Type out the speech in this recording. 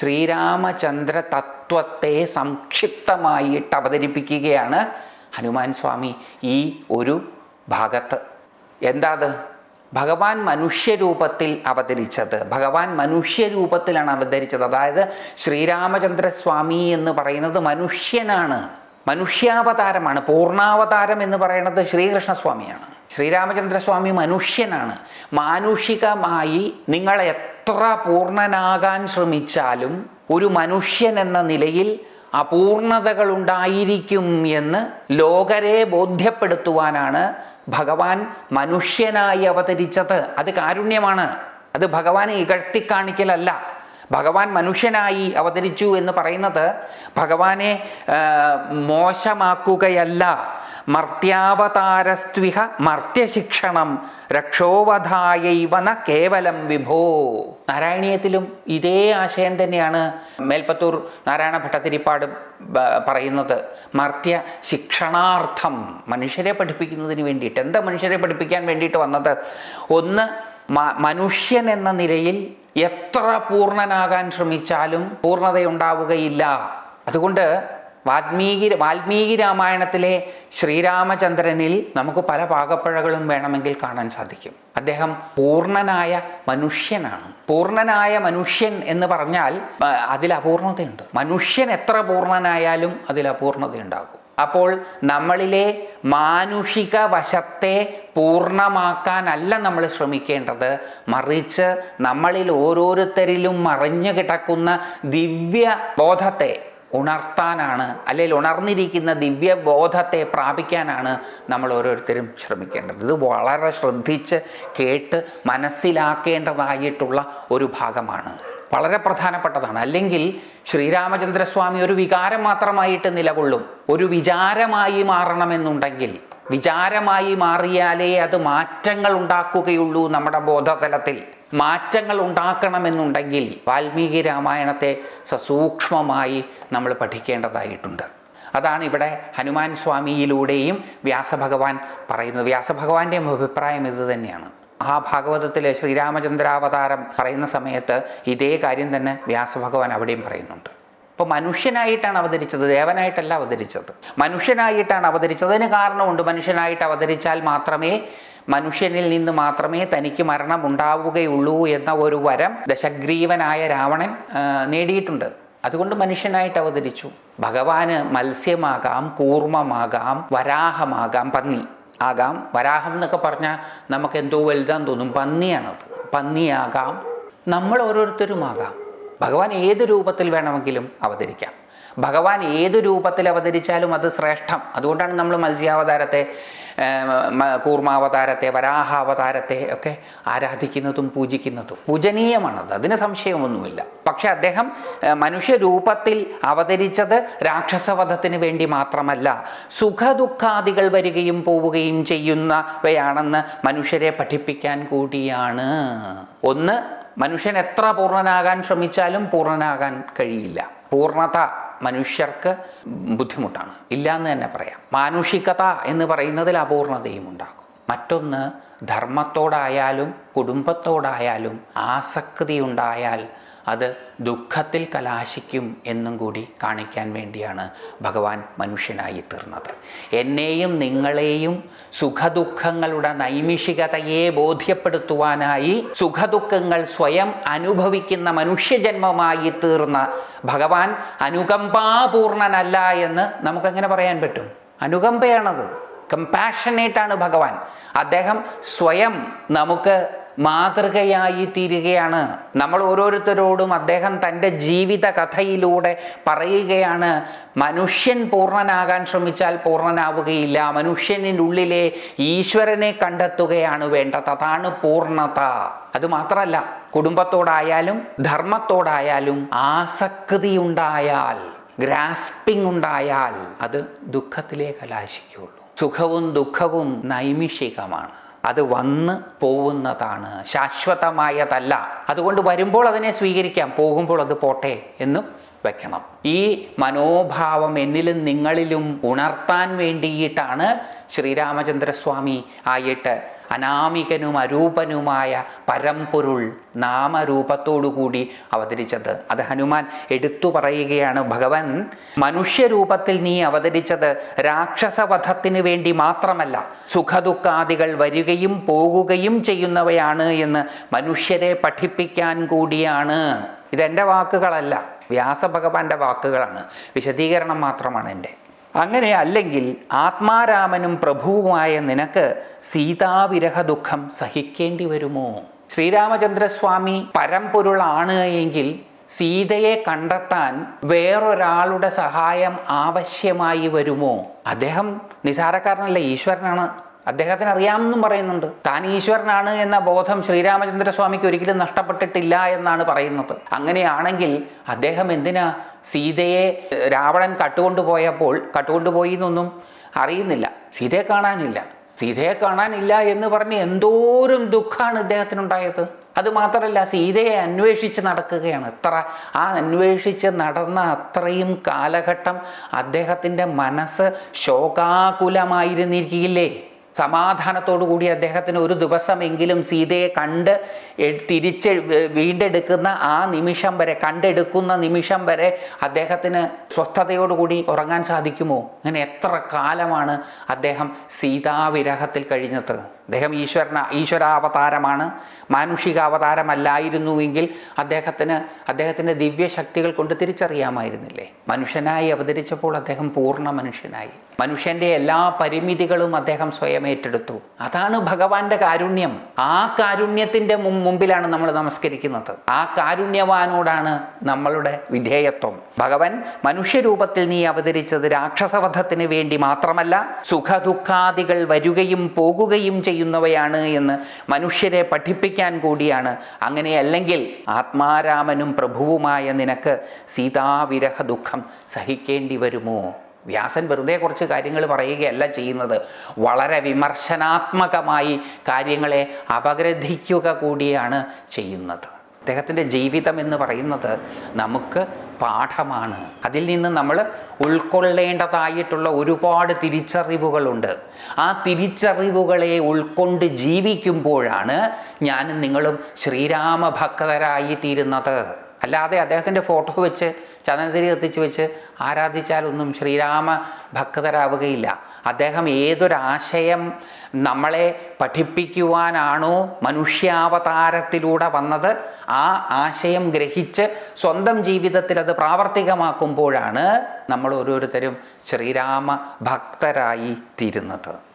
ശ്രീരാമചന്ദ്ര തത്വത്തെ സംക്ഷിപ്തമായിട്ട് അവതരിപ്പിക്കുകയാണ് ഹനുമാൻ സ്വാമി ഈ ഒരു ഭാഗത്ത്. എന്താത് ഭഗവാൻ മനുഷ്യരൂപത്തിൽ അവതരിച്ചത്. ഭഗവാൻ മനുഷ്യരൂപത്തിലാണ് അവതരിച്ചത്. അതായത് ശ്രീരാമചന്ദ്രസ്വാമി എന്ന് പറയുന്നത് മനുഷ്യനാണ്. മനുഷ്യാവതാരമാണ്. പൂർണാവതാരം എന്ന് പറയുന്നത് ശ്രീകൃഷ്ണസ്വാമിയാണ് ശ്രീരാമചന്ദ്രസ്വാമി മനുഷ്യനാണ്. മാനുഷികമായി നിങ്ങൾ എത്ര പൂർണനാകാൻ ശ്രമിച്ചാലും ഒരു മനുഷ്യൻ എന്ന നിലയിൽ അപൂർണതകൾ ഉണ്ടായിരിക്കും എന്ന് ലോകരെ ബോധ്യപ്പെടുത്തുവാനാണ് ഭഗവാൻ മനുഷ്യനായി അവതരിച്ചത്. അത് കാരുണ്യമാണ്. അത് ഭഗവാനെ ഇകഴ്ത്തിക്കാണിക്കലല്ല ഭഗവാൻ മനുഷ്യനായി അവതരിച്ചു എന്ന് പറയുന്നത് ഭഗവാനെ മോശമാക്കുകയല്ല. മർത്യാവതാരസ്ത്വിഹ മർത്യശിക്ഷണം രക്ഷോവധായൈവന കേവലം വിഭോ. നാരായണീയത്തിലും ഇതേ ആശയം തന്നെയാണ് മേൽപ്പത്തൂർ നാരായണ ഭട്ടതിരിപ്പാട് പറയുന്നത്. മർത്യ ശിക്ഷണാർത്ഥം മനുഷ്യരെ പഠിപ്പിക്കുന്നതിന് വേണ്ടിയിട്ട്. എന്താ മനുഷ്യരെ പഠിപ്പിക്കാൻ വേണ്ടിയിട്ട് വന്നത്? ഒന്ന് മനുഷ്യൻ എന്ന നിലയിൽ എത്ര പൂർണനാകാൻ ശ്രമിച്ചാലും പൂർണതയുണ്ടാവുകയില്ല. അതുകൊണ്ട് വാൽമീകി വാൽമീകി രാമായണത്തിലെ ശ്രീരാമചന്ദ്രനിൽ നമുക്ക് പല പാകപ്പഴകളും വേണമെങ്കിൽ കാണാൻ സാധിക്കും. അദ്ദേഹം പൂർണനായ മനുഷ്യനാണ്. പൂർണനായ മനുഷ്യൻ എന്ന് പറഞ്ഞാൽ അതിൽ അപൂർണതയുണ്ട് മനുഷ്യൻ എത്ര പൂർണനായാലും അതിൽ അപൂർണതയുണ്ടാകും അപ്പോൾ നമ്മളിലെ മാനുഷിക വശത്തെ പൂർണമാക്കാനല്ല നമ്മൾ ശ്രമിക്കേണ്ടത്. മറിച്ച് നമ്മളിൽ ഓരോരുത്തരിലും മറിഞ്ഞു കിടക്കുന്ന ദിവ്യ ബോധത്തെ ഉണർത്താനാണ് അല്ലെങ്കിൽ ഉണർന്നിരിക്കുന്ന ദിവ്യ ബോധത്തെ പ്രാപിക്കാനാണ് നമ്മൾ ഓരോരുത്തരും ശ്രമിക്കേണ്ടത്. ഇത് വളരെ ശ്രദ്ധിച്ച് കേട്ട് മനസ്സിലാക്കേണ്ടതായിട്ടുള്ള ഒരു ഭാഗമാണ്. വളരെ പ്രധാനപ്പെട്ടതാണ്. അല്ലെങ്കിൽ ശ്രീരാമചന്ദ്രസ്വാമി ഒരു വികാരം മാത്രമായിട്ട് നിലകൊള്ളും. ഒരു വിചാരമായി മാറണമെന്നുണ്ടെങ്കിൽ വിചാരമായി മാറിയാലേ അത് മാറ്റങ്ങൾ ഉണ്ടാക്കുകയുള്ളൂ നമ്മുടെ ബോധതലത്തിൽ. മാറ്റങ്ങൾ ഉണ്ടാക്കണമെന്നുണ്ടെങ്കിൽ വാൽമീകി രാമായണത്തെ സസൂക്ഷ്മമായി നമ്മൾ പഠിക്കേണ്ടതായിട്ടുണ്ട്. അതാണ് ഇവിടെ ഹനുമാൻ സ്വാമിയിലൂടെയും വ്യാസഭഗവാൻ പറയുന്നത്. വ്യാസഭഗവാന്റെ അഭിപ്രായം ഇത് തന്നെയാണ്. ആ ഭാഗവതത്തിൽ ശ്രീരാമചന്ദ്രാവതാരം പറയുന്ന സമയത്ത് ഇതേ കാര്യം തന്നെ വ്യാസഭഗവാൻ അവിടെയും പറയുന്നുണ്ട്. അപ്പോൾ മനുഷ്യനായിട്ടാണ് അവതരിച്ചത് ദേവനായിട്ടല്ല അവതരിച്ചത്. മനുഷ്യനായിട്ടാണ് അവതരിച്ചത് അതിന് കാരണമുണ്ട്. മനുഷ്യനായിട്ട് അവതരിച്ചാൽ മാത്രമേ മനുഷ്യനിൽ നിന്ന് മാത്രമേ തനിക്ക് മരണം ഉണ്ടാവുകയുള്ളൂ എന്ന ഒരു വരം ദശഗ്രീവനായ രാവണൻ നേടിയിട്ടുണ്ട്. അതുകൊണ്ട് മനുഷ്യനായിട്ട് അവതരിച്ചു. ഭഗവാന് മത്സ്യമാകാം കൂർമ്മമാകാം വരാഹമാകാം പന്നി. ആകാം. വരാഹം എന്നൊക്കെ പറഞ്ഞാൽ നമുക്ക് എന്തോ വലുതാന്ന് തോന്നും. പന്നിയാണത്. പന്നിയാകാം. നമ്മൾ ഓരോരുത്തരുമാകാം ഭഗവാൻ ഏത് രൂപത്തിൽ വേണമെങ്കിലും അവതരിക്കാം. ഭഗവാൻ ഏത് രൂപത്തിൽ അവതരിച്ചാലും അത് ശ്രേഷ്ഠം. അതുകൊണ്ടാണ് നമ്മൾ മത്സ്യാവതാരത്തെ കൂർമാവതാരത്തെ വരാഹാവതാരത്തെ ഒക്കെ ആരാധിക്കുന്നതും പൂജിക്കുന്നതും. പൂജനീയമാണത് അതിന് സംശയമൊന്നുമില്ല. പക്ഷെ അദ്ദേഹം മനുഷ്യരൂപത്തിൽ അവതരിച്ചത് രാക്ഷസവധത്തിന് വേണ്ടി മാത്രമല്ല സുഖദുഃഖാദികൾ വരികയും പോവുകയും ചെയ്യുന്നവയാണെന്ന് മനുഷ്യരെ പഠിപ്പിക്കാൻ കൂടിയാണ്. ഒന്ന് മനുഷ്യൻ എത്ര പൂർണനാകാൻ ശ്രമിച്ചാലും പൂർണനാകാൻ കഴിയില്ല. പൂർണത മനുഷ്യർക്ക് ബുദ്ധിമുട്ടാണ്. ഇല്ല എന്ന് തന്നെ പറയാം. മാനുഷികത എന്ന് പറയുന്നതിൽ അപൂർണതയും ഉണ്ടാകും. മറ്റൊന്ന് ധർമ്മത്തോടായാലും കുടുംബത്തോടായാലും ആസക്തി ഉണ്ടായാൽ അത് ദുഃഖത്തിൽ കലാശിക്കും എന്നും കൂടി കാണിക്കാൻ വേണ്ടിയാണ് ഭഗവാൻ മനുഷ്യനായി തീർന്നത്. എന്നെയും നിങ്ങളെയും സുഖദുഃഖങ്ങളുടെ നൈമിഷികതയെ ബോധ്യപ്പെടുത്തുവാനായി സുഖദുഃഖങ്ങൾ സ്വയം അനുഭവിക്കുന്ന മനുഷ്യജന്മമായി തീർന്ന ഭഗവാൻ അനുകമ്പാപൂർണനല്ല എന്ന് നമുക്കെങ്ങനെ പറയാൻ പറ്റും? അനുകമ്പയാണത്. കമ്പാഷനേറ്റ് ആണ് ഭഗവാൻ. അദ്ദേഹം സ്വയം നമുക്ക് മാതൃകയായി തീരുകയാണ്. നമ്മൾ ഓരോരുത്തരോടും അദ്ദേഹം തന്റെ ജീവിത കഥയിലൂടെ പറയുകയാണ് മനുഷ്യൻ പൂർണനാകാൻ ശ്രമിച്ചാൽ പൂർണനാവുകയില്ല. മനുഷ്യനുള്ളിലെ ഈശ്വരനെ കണ്ടെത്തുകയാണ് വേണ്ടത്. അതാണ് പൂർണത. അതുമാത്രമല്ല കുടുംബത്തോടായാലും ധർമ്മത്തോടായാലും ആസക്തി ഉണ്ടായാൽ ഗ്രാസ്പിംഗ് ഉണ്ടായാൽ അത് ദുഃഖത്തിലേ കലാശിക്കുള്ളൂ. സുഖവും ദുഃഖവും നൈമിഷികമാണ്. അത് വന്ന് പോവുന്നതാണ്. ശാശ്വതമായതല്ല. അതുകൊണ്ട് വരുമ്പോൾ അതിനെ സ്വീകരിക്കാം. പോകുമ്പോൾ അത് പോട്ടെ എന്നും വെക്കണം. ഈ മനോഭാവം എന്നിലും നിങ്ങളിലും ഉണർത്താൻ വേണ്ടിയിട്ടാണ് ശ്രീരാമചന്ദ്രസ്വാമി ആയിട്ട് അനാമികനും അരൂപനുമായ പരംപൊരുൾ നാമരൂപത്തോടുകൂടി അവതരിച്ചത്. അത് ഹനുമാൻ എടുത്തു പറയുകയാണ് ഭഗവൻ മനുഷ്യരൂപത്തിൽ നീ അവതരിച്ചത് രാക്ഷസവധത്തിന് വേണ്ടി മാത്രമല്ല സുഖദുഃഖാദികൾ വരികയും പോകുകയും ചെയ്യുന്നവയാണ് എന്ന് മനുഷ്യരെ പഠിപ്പിക്കാൻ കൂടിയാണ്. ഇതെന്റെ വാക്കുകളല്ല വ്യാസഭഗവാന്റെ വാക്കുകളാണ്. വിശദീകരണം മാത്രമാണ് എന്റെ അങ്ങനെ അല്ലെങ്കിൽ ആത്മാരാമനും പ്രഭുവുമായ നിനക്ക് സീതാവിരഹ ദുഃഖം സഹിക്കേണ്ടി വരുമോ? ശ്രീരാമചന്ദ്രസ്വാമി പരമ്പൊരുളാണ് എങ്കിൽ സീതയെ കണ്ടെത്താൻ വേറൊരാളുടെ സഹായം ആവശ്യമായി വരുമോ? അദ്ദേഹം നിസാരക്കാരനല്ല ഈശ്വരനാണ്. അദ്ദേഹത്തിന് അറിയാമെന്നും പറയുന്നുണ്ട്. താൻ ഈശ്വരനാണ് എന്ന ബോധം ശ്രീരാമചന്ദ്ര സ്വാമിക്ക് ഒരിക്കലും നഷ്ടപ്പെട്ടിട്ടില്ല എന്നാണ് പറയുന്നത്. അങ്ങനെയാണെങ്കിൽ അദ്ദേഹം എന്തിനാ സീതയെ രാവണൻ കട്ടുകൊണ്ടുപോയപ്പോൾ കട്ടുകൊണ്ടുപോയി എന്നൊന്നും അറിയുന്നില്ല. സീതയെ കാണാനില്ല. സീതയെ കാണാനില്ല എന്ന് പറഞ്ഞ് എന്തോരം ദുഃഖമാണ് ഇദ്ദേഹത്തിനുണ്ടായത്. അത് മാത്രമല്ല സീതയെ അന്വേഷിച്ച് നടക്കുകയാണ്. എത്ര ആ അന്വേഷിച്ച് നടന്ന അത്രയും കാലഘട്ടം അദ്ദേഹത്തിന്റെ മനസ്സ് ശോകാകുലമായിരുന്നിരിക്കില്ലേ സമാധാനത്തോടു കൂടി അദ്ദേഹത്തിന് ഒരു ദിവസമെങ്കിലും സീതയെ കണ്ട് തിരിച്ച് വീണ്ടെടുക്കുന്ന ആ നിമിഷം വരെ കണ്ടെടുക്കുന്ന നിമിഷം വരെ അദ്ദേഹത്തിന് സ്വസ്ഥതയോടുകൂടി ഉറങ്ങാൻ സാധിക്കുമോ? അങ്ങനെ എത്ര കാലമാണ് അദ്ദേഹം സീതാവിരഹത്തിൽ കഴിഞ്ഞത്? അദ്ദേഹം ഈശ്വരന ഈശ്വരാവതാരമാണ്. മാനുഷിക അവതാരമല്ലായിരുന്നുവെങ്കിൽ അദ്ദേഹത്തിന് അദ്ദേഹത്തിന്റെ ദിവ്യശക്തികൾ കൊണ്ട് തിരിച്ചറിയാമായിരുന്നില്ലേ? മനുഷ്യനായി അവതരിച്ചപ്പോൾ അദ്ദേഹം പൂർണ മനുഷ്യനായി. മനുഷ്യന്റെ എല്ലാ പരിമിതികളും അദ്ദേഹം സ്വയം ഏറ്റെടുത്തു. അതാണ് ഭഗവാന്റെ കാരുണ്യം. ആ കാരുണ്യത്തിന്റെ മുമ്പിലാണ് നമ്മൾ നമസ്കരിക്കുന്നത്. ആ കാരുണ്യവാനോടാണ് നമ്മളുടെ വിധേയത്വം. ഭഗവൻ മനുഷ്യരൂപത്തിൽ നീ അവതരിച്ചത് രാക്ഷസവധത്തിന് വേണ്ടി മാത്രമല്ല സുഖദുഃഖാദികൾ വരികയും പോകുകയും ചെയ്യുന്നവയാണ് എന്ന് മനുഷ്യരെ പഠിപ്പിക്കാൻ കൂടിയാണ്. അങ്ങനെ അല്ലെങ്കിൽ ആത്മാരാമനും പ്രഭുവുമായ നിനക്ക് സീതാവിരഹ ദുഃഖം സഹിക്കേണ്ടി വരുമോ? വ്യാസൻ വെറുതെ കുറച്ച് കാര്യങ്ങൾ പറയുകയല്ല ചെയ്യുന്നത്. വളരെ വിമർശനാത്മകമായി കാര്യങ്ങളെ അപഗ്രഥിക്കുക കൂടിയാണ് ചെയ്യുന്നത്. അദ്ദേഹത്തിന്റെ ജീവിതം എന്ന് പറയുന്നത് നമുക്ക് പാഠമാണ്. അതിൽ നിന്ന് നമ്മൾ ഉൾക്കൊള്ളേണ്ടതായിട്ടുള്ള ഒരുപാട് തിരിച്ചറിവുകളുണ്ട്. ആ തിരിച്ചറിവുകളെ ഉൾക്കൊണ്ട് ജീവിക്കുമ്പോഴാണ് ഞാനും നിങ്ങളും ശ്രീരാമഭക്തരായി തീരുന്നത് അല്ലാതെ അദ്ദേഹത്തിന്റെ ഫോട്ടോ വെച്ച് ചന്ദനത്തിരി കത്തിച്ച് വെച്ച് ആരാധിച്ചാലൊന്നും ശ്രീരാമ ഭക്തരാവുകയില്ല. അദ്ദേഹം ഏതൊരാശയം നമ്മളെ പഠിപ്പിക്കുവാനാണോ മനുഷ്യാവതാരത്തിലൂടെ വന്നത് ആ ആശയം ഗ്രഹിച്ച് സ്വന്തം ജീവിതത്തിൽ അത് പ്രാവർത്തികമാക്കുമ്പോഴാണ് നമ്മൾ ഓരോരുത്തരും ശ്രീരാമ ഭക്തരായി തീരുന്നത്.